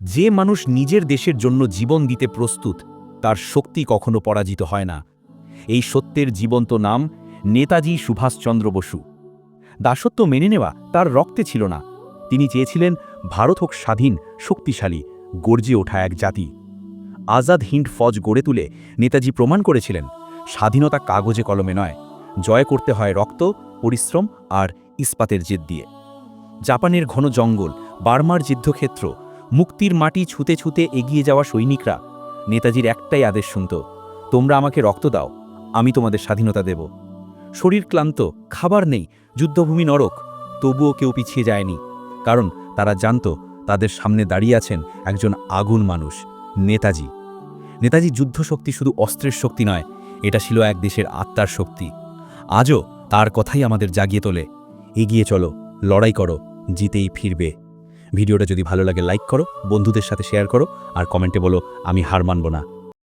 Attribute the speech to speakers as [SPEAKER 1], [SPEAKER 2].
[SPEAKER 1] যে মানুষ নিজের দেশের জন্য জীবন দিতে প্রস্তুত, তার শক্তি কখনো পরাজিত হয় না। এই সত্যের জীবন্ত নাম নেতাজি সুভাষচন্দ্র বসু। দাসত্ব মেনে নেওয়া তার রক্তে ছিল না। তিনি চেয়েছিলেন, ভারত হোক স্বাধীন, শক্তিশালী, গর্জে ওঠা এক জাতি। আজাদ হিন্দ ফজ গড়ে তুলে নেতাজি প্রমাণ করেছিলেন, স্বাধীনতা কাগজে কলমে নয়। জয় করতে হয় রক্ত, পরিশ্রম আর ইস্পাতের জেদ দিয়ে। জাপানের ঘন জঙ্গল, বার্মার যুদ্ধক্ষেত্র মুক্তির মাটি ছুতে ছুতে এগিয়ে যাওয়া সৈনিকরা। নেতাজির একটাই আদেশ শুনত, তোমরা আমাকে রক্ত দাও, আমি তোমাদের স্বাধীনতা দেব। শরীর ক্লান্ত, খাবার নেই, যুদ্ধভূমি নরক, তবুও কেউ পিছিয়ে যায়নি। কারণ তারা জানত, তাদের সামনে দাঁড়িয়ে আছেন একজন আগুন মানুষ, নেতাজি। নেতাজি যুদ্ধ শক্তি শুধু অস্ত্রের শক্তি নয়, এটা ছিল এক দেশের আত্মার শক্তি। আজও তার কথাই আমাদের জাগিয়ে তোলে। এগিয়ে চলো, লড়াই করো, জিতেই ফিরবে। ভিডিওটা যদি ভালো লাগে লাইক করো, বন্ধুদের সাথে শেয়ার করো, আর কমেন্টে বলো, আমি হার মানব না।